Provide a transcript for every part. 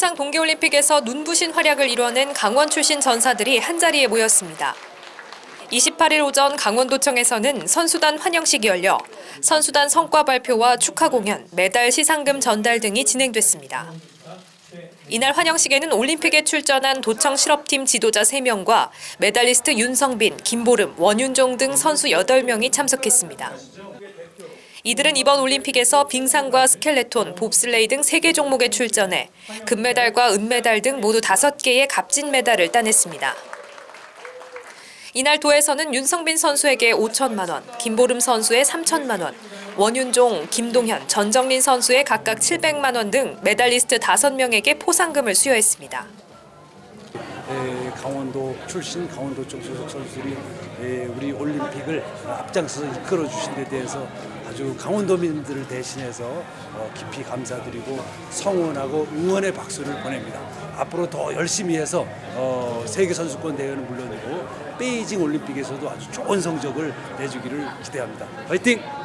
평창 동계올림픽에서 눈부신 활약을 이뤄낸 강원 출신 전사들이 한자리에 모였습니다. 28일 오전 강원도청에서는 선수단 환영식이 열려 선수단 성과 발표와 축하 공연, 메달 시상금 전달 등이 진행됐습니다. 이날 환영식에는 올림픽에 출전한 도청 실업팀 지도자 3명과 메달리스트 윤성빈, 김보름, 원윤종 등 선수 8명이 참석했습니다. 이들은 이번 올림픽에서 빙상과 스켈레톤, 봅슬레이 등 3개 종목에 출전해 금메달과 은메달 등 모두 5개의 값진 메달을 따냈습니다. 이날 도에서는 윤성빈 선수에게 5천만 원, 김보름 선수에 3천만 원, 원윤종, 김동현, 전정민 선수에 각각 700만 원 등 메달리스트 5명에게 포상금을 수여했습니다. 에, 강원도 출신 강원도 쪽 소속 선수들이 에, 우리 올림픽을 앞장서서 이끌어 주신 데 대해서 아주 강원도민들을 대신해서 어, 깊이 감사드리고 성원하고 응원의 박수를 보냅니다. 앞으로 더 열심히 해서 어, 세계 선수권 대회는 물론이고 베이징 올림픽에서도 아주 좋은 성적을 내주기를 기대합니다. 화이팅!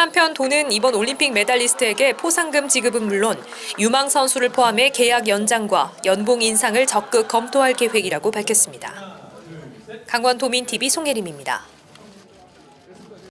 한편 도는 이번 올림픽 메달리스트에게 포상금 지급은 물론 유망 선수를 포함해 계약 연장과 연봉 인상을 적극 검토할 계획이라고 밝혔습니다. 강원도민TV 송혜림입니다.